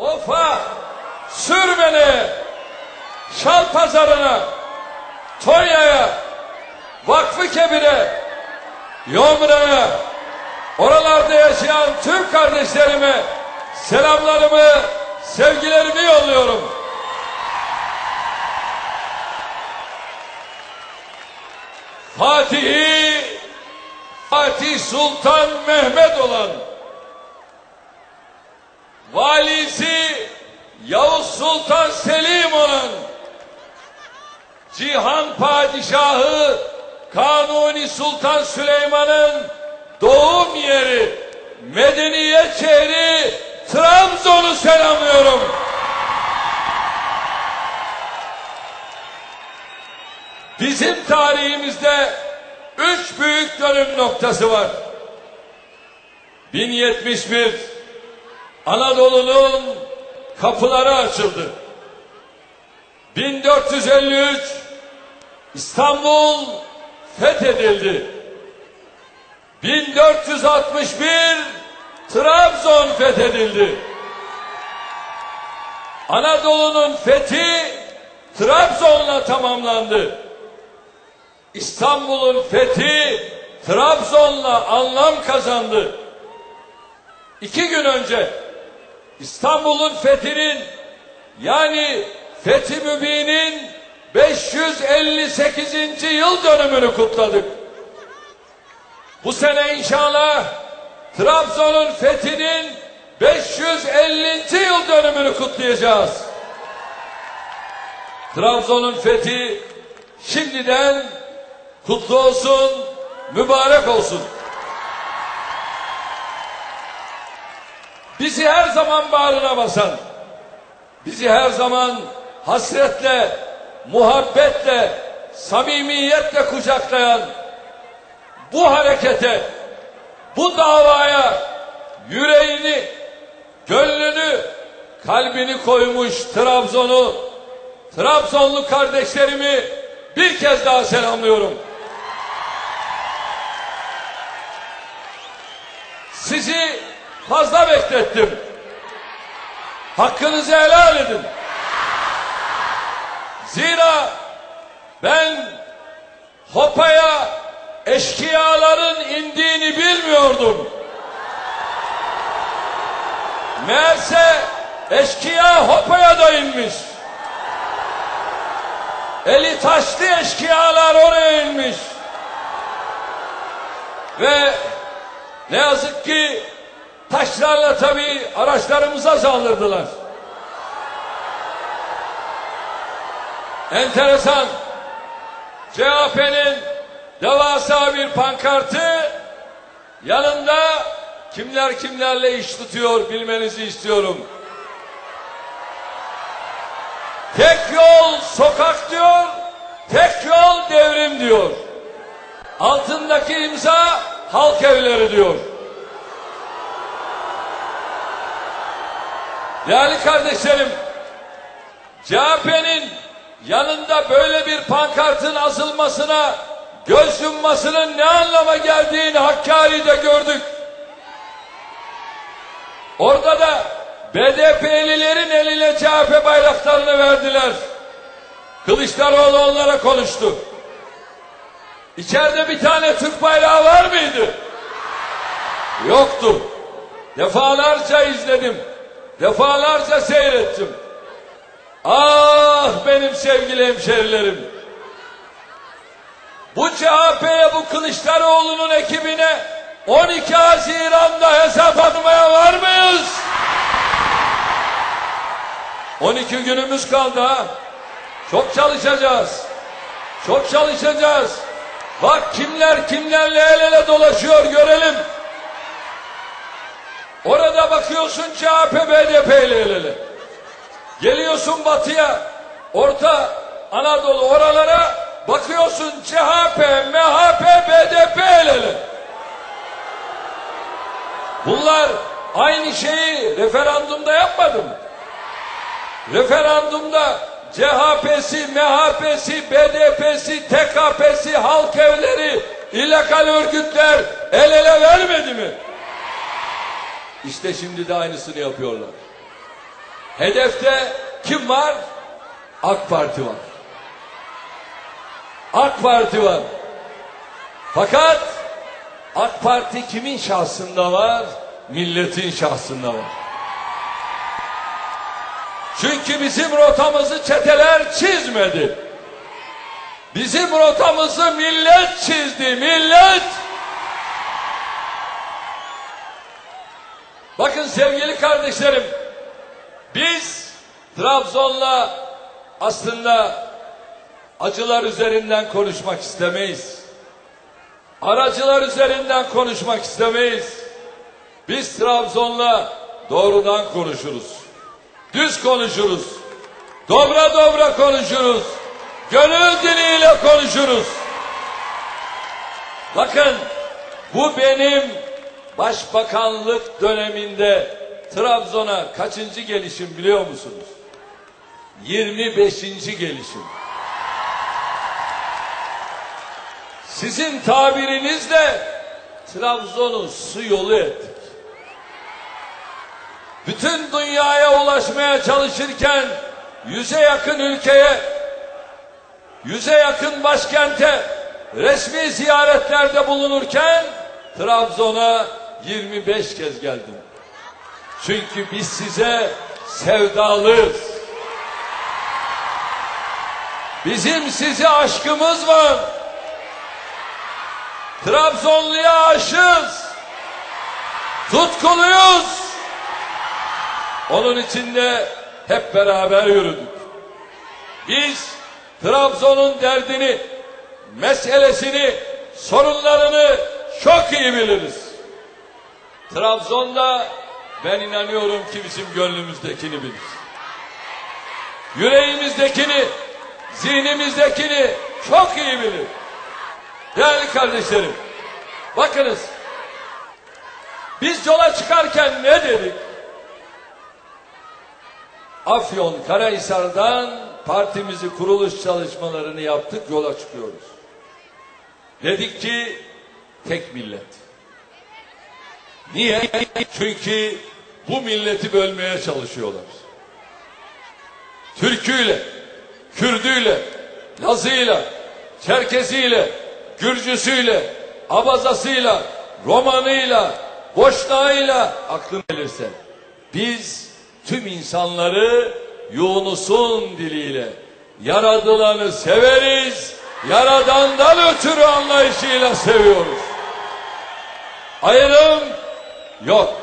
Ofa, Sürmene, Şalpazarı'na, Tonya'ya, Vakfı Kebir'e, Yomra'ya, oralarda yaşayan tüm kardeşlerime selamlarımı, sevgilerimi yolluyorum. Fatih'i Fatih Sultan Mehmet olan valisi Yavuz Sultan Selim olan Cihan Padişahı Kanuni Sultan Süleyman'ın doğum yeri medeniyet şehri Trabzon'u selamlıyorum. Bizim tarihimizde üç büyük dönüm noktası var. 1071 Anadolu'nun kapıları açıldı. 1453 İstanbul fethedildi. 1461 Trabzon fethedildi. Anadolu'nun fethi Trabzon'la tamamlandı. İstanbul'un fethi Trabzon'la anlam kazandı. İki gün önce İstanbul'un fethinin yani Fethi Mübin'in 558. yıl dönümünü kutladık. Bu sene inşallah Trabzon'un fethinin 550. yıl dönümünü kutlayacağız. Trabzon'un fethi şimdiden kutlu olsun, mübarek olsun. Bizi her zaman bağrına basan, bizi her zaman hasretle, muhabbetle, samimiyetle kucaklayan bu harekete, bu davaya yüreğini, gönlünü, kalbini koymuş Trabzon'u, Trabzonlu kardeşlerimi bir kez daha selamlıyorum. Sizi fazla beklettim. Hakkınızı helal edin. Zira ben Hopa'ya eşkıyaların indiğini bilmiyordum. Meğerse eşkıya Hopa'ya da inmiş. Eli taşlı eşkıyalar oraya inmiş. Ve ne yazık ki taşlarla tabii araçlarımıza saldırdılar. Enteresan. CHP'nin devasa bir pankartı yanında kimler kimlerle iş tutuyor bilmenizi istiyorum. Tek yol sokak diyor, tek yol devrim diyor. Altındaki imza halk evleri diyor. Değerli kardeşlerim, CHP'nin yanında böyle bir pankartın asılmasına göz yummasının ne anlama geldiğini Hakkari'de gördük. Orada da BDP'lilerin eline CHP bayraklarını verdiler. Kılıçdaroğlu onlara konuştu. İçeride bir tane Türk bayrağı var mıydı? Yoktu. Defalarca izledim. Defalarca seyrettim. Ah benim sevgili hemşerilerim. Bu CHP'ye bu Kılıçdaroğlu'nun ekibine 12 Haziran'da hesap atmaya var mıyız? 12 günümüz kaldı ha. Çok çalışacağız. Çok çalışacağız. Bak kimler kimlerle el ele dolaşıyor görelim. Orada bakıyorsun CHP BDP ile el ele. Geliyorsun batıya, Orta Anadolu oralara bakıyorsun CHP, MHP, BDP el ele. Bunlar aynı şeyi referandumda yapmadı mı? Referandumda CHP'si, MHP'si, BDP'si, TKP'si, halk evleri, illegal örgütler el ele vermedi mi? İşte şimdi de aynısını yapıyorlar. Hedefte kim var? AK Parti var. AK Parti var. Fakat AK Parti kimin şahsında var? Milletin şahsında var. Çünkü bizim rotamızı çeteler çizmedi. Bizim rotamızı millet çizdi, millet. Bakın sevgili kardeşlerim, biz Trabzon'la aslında acılar üzerinden konuşmak istemeyiz. Aracılar üzerinden konuşmak istemeyiz. Biz Trabzon'la doğrudan konuşuruz. Düz konuşuruz. Dobra dobra konuşuruz. Gönül diliyle konuşuruz. Bakın bu benim başbakanlık döneminde Trabzon'a kaçıncı gelişim biliyor musunuz? 25. gelişim. Sizin tabirinizle Trabzon'u su yolu ettik. Bütün dünyaya ulaşmaya çalışırken yüze yakın ülkeye, yüze yakın başkente resmi ziyaretlerde bulunurken Trabzon'a 25 kez geldim. Çünkü biz size sevdalıyız. Bizim size aşkımız var. Trabzonluya aşığız. Tutkuluyuz. Onun için de hep beraber yürüdük. Biz Trabzon'un derdini, meselesini, sorunlarını çok iyi biliriz. Trabzon'da ben inanıyorum ki bizim gönlümüzdekini bilir. Yüreğimizdekini, zihnimizdekini çok iyi bilir. Değerli kardeşlerim, bakınız biz yola çıkarken ne dedik? Afyon Karahisar'dan partimizi kuruluş çalışmalarını yaptık, yola çıkıyoruz. Dedik ki tek millet. Niye? Çünkü bu milleti bölmeye çalışıyorlar. Türküyle, Kürdüyle, Lazıyla, Çerkeziyle, Gürcüsüyle, Abazasıyla, Romanıyla, Boşnağıyla aklım gelirse biz tüm insanları Yunus'un diliyle yaradılanı severiz, yaradandan ötürü anlayışıyla seviyoruz. Ayrım yok.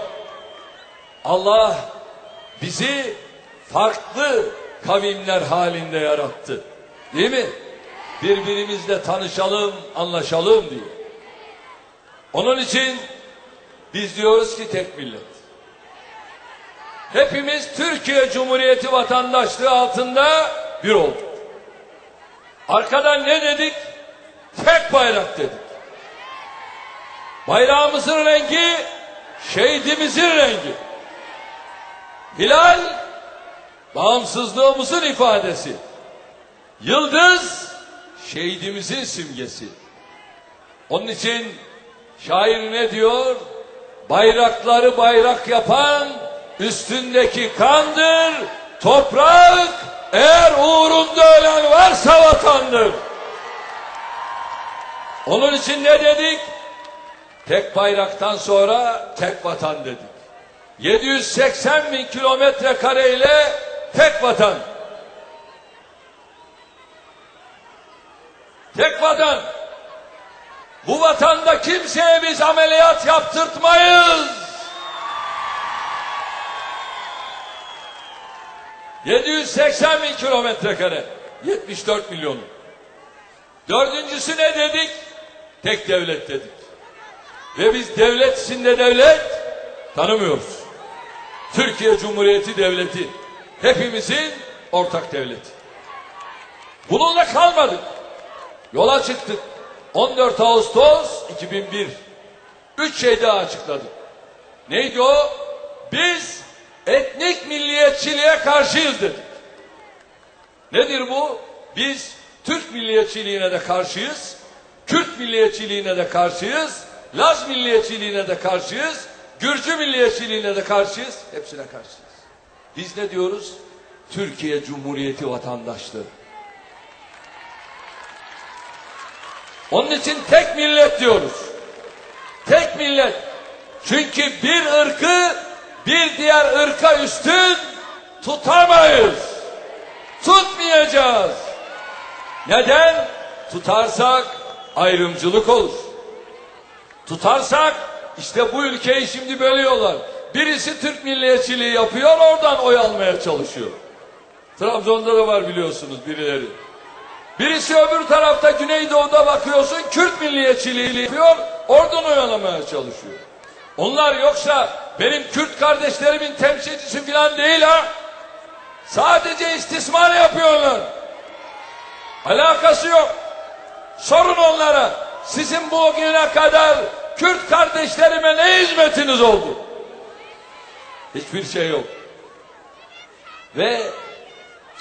Allah bizi farklı kavimler halinde yarattı. Değil mi? Birbirimizle tanışalım, anlaşalım diye. Onun için biz diyoruz ki tek millet. Hepimiz Türkiye Cumhuriyeti vatandaşlığı altında bir olduk. Arkadan ne dedik? Tek bayrak dedik. Bayrağımızın rengi şehidimizin rengi. Hilal bağımsızlığımızın ifadesi. Yıldız şehidimizin simgesi. Onun için şair ne diyor? Bayrakları bayrak yapan üstündeki kandır, toprak eğer uğrunda ölen varsa vatandır. Onun için ne dedik? Tek bayraktan sonra tek vatan dedik. 780 bin kilometre kareyle tek vatan. Tek vatan. Bu vatanda kimseye biz ameliyat yaptırtmayız. 780 bin kilometre kare. 74 milyon. Dördüncüsü ne dedik? Tek devlet dedik. Ve biz devlet içinde devlet tanımıyoruz. Türkiye Cumhuriyeti Devleti hepimizin ortak devleti. Bununla kalmadık. Yola çıktık. 14 Ağustos 2001. Üç şey daha açıkladık. Neydi o? Biz etnik milliyetçiliğe karşıyız dedik. Nedir bu? Biz Türk milliyetçiliğine de karşıyız. Kürt milliyetçiliğine de karşıyız. Laz milliyetçiliğine de karşıyız. Gürcü milliyetçiliğine de karşıyız. Hepsine karşıyız. Biz ne diyoruz? Türkiye Cumhuriyeti vatandaşlığı. Onun için tek millet diyoruz. Tek millet. Çünkü bir ırkı bir diğer ırka üstün tutamayız. Tutmayacağız. Neden? Tutarsak ayrımcılık olur. Tutarsak işte bu ülkeyi şimdi bölüyorlar. Birisi Türk milliyetçiliği yapıyor oradan oy almaya çalışıyor. Trabzon'da da var biliyorsunuz birileri. Birisi öbür tarafta Güneydoğu'da bakıyorsun Kürt milliyetçiliği yapıyor oradan oy almaya çalışıyor. Onlar yoksa benim Kürt kardeşlerimin temsilcisi falan değil ha. Sadece istismar yapıyorlar. Alakası yok. Sorun onlara. Sizin bugüne kadar Kürt kardeşlerime ne hizmetiniz oldu? Hiçbir şey yok. Ve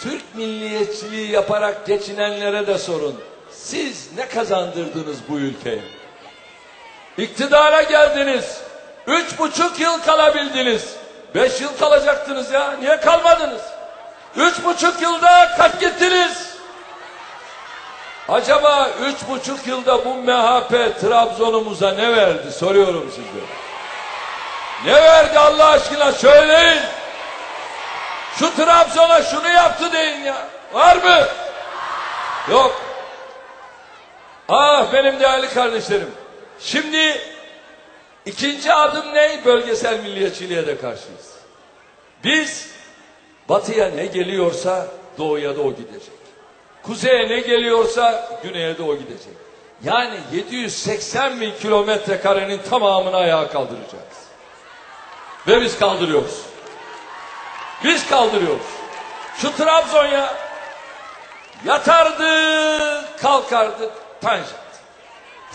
Türk milliyetçiliği yaparak geçinenlere de sorun. Siz ne kazandırdınız bu ülkeye? İktidara geldiniz. Üç buçuk yıl kalabildiniz. Beş yıl kalacaktınız ya. Niye kalmadınız? Üç buçuk yılda kaç gittiniz? Acaba üç buçuk yılda bu MHP Trabzon'umuza ne verdi? Soruyorum size. Ne verdi Allah aşkına söyleyin. Şu Trabzon'a şunu yaptı deyin ya. Var mı? Yok. Ah benim değerli kardeşlerim. Şimdi ikinci adım ne? Bölgesel milliyetçiliğe de karşıyız. Biz batıya ne geliyorsa doğuya da o gidecek. Kuzeye ne geliyorsa güneye de o gidecek. Yani 780 bin kilometre karenin tamamını ayağa kaldıracağız. Ve biz kaldırıyoruz. Biz kaldırıyoruz. Şu Trabzon ya yatardı kalkardı tanjant.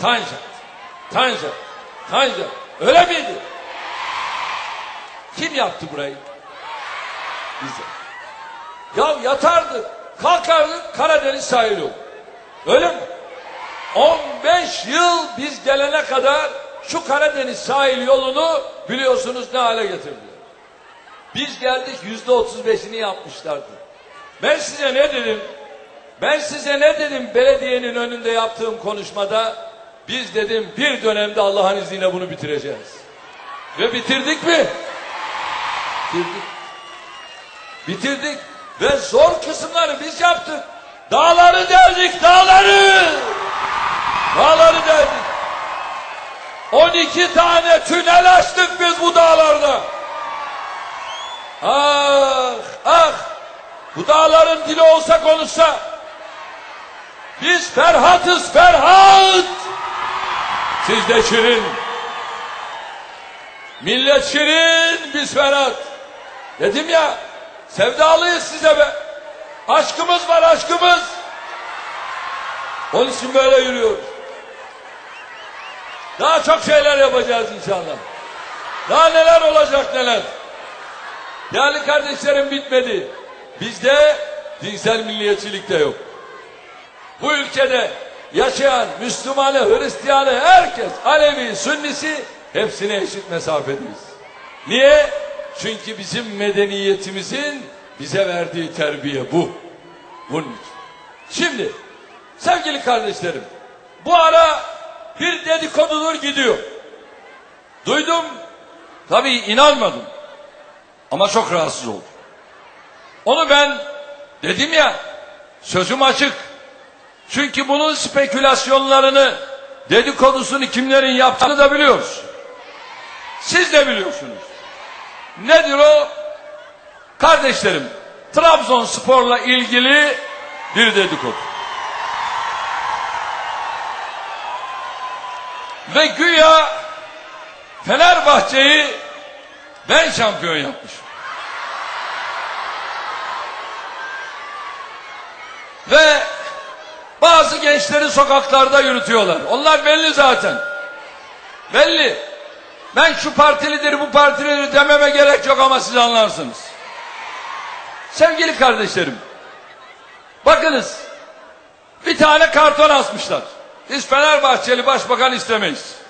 Tanjant. Tanjant. Tanjant. Öyle miydi? Kim yaptı burayı? Bize. Ya yatardı kalkardı Karadeniz sahil yolu. Öyle mi? 15 yıl biz gelene kadar şu Karadeniz sahil yolunu biliyorsunuz ne hale getirdi. Biz geldik yüzde otuz beşini yapmışlardı. Ben size ne dedim? Ben size ne dedim belediyenin önünde yaptığım konuşmada? Biz dedim bir dönemde Allah'ın izniyle bunu bitireceğiz. Ve bitirdik mi? Bitirdik. Bitirdik. Ve zor kısımları biz yaptık. Dağları deldik, dağları. Dağları deldik. 12 tane tünel açtık biz bu dağlarda. Ah, ah. Bu dağların dili olsa konuşsa. Biz Ferhat'ız Ferhat. Siz de Şirin. Millet Şirin, biz Ferhat. Dedim ya, sevdalıyız size be. Aşkımız var, aşkımız. Onun için böyle yürüyoruz. Daha çok şeyler yapacağız inşallah. Daha neler olacak neler. Değerli kardeşlerim bitmedi. Bizde dinsel milliyetçilik de yok. Bu ülkede yaşayan Müslümanı, Hristiyanı, herkes, Alevi, Sünnisi hepsine eşit mesafedeyiz. Niye? Çünkü bizim medeniyetimizin bize verdiği terbiye bu. Bunun için. Şimdi sevgili kardeşlerim bu ara bir dedikodudur gidiyor. Duydum tabii inanmadım ama çok rahatsız oldum. Onu ben dedim ya sözüm açık. Çünkü bunun spekülasyonlarını dedikodusunu kimlerin yaptığını da biliyoruz. Siz de biliyorsunuz. Nedir o? Kardeşlerim, Trabzonspor'la ilgili bir dedikodu. Ve güya Fenerbahçe'yi ben şampiyon yapmışım. Ve bazı gençleri sokaklarda yürütüyorlar. Onlar belli zaten. Belli. Ben şu partilidir bu partilidir dememe gerek yok ama siz anlarsınız. Sevgili kardeşlerim. Bakınız. Bir tane karton asmışlar. Biz Fenerbahçeli başbakan istemeyiz.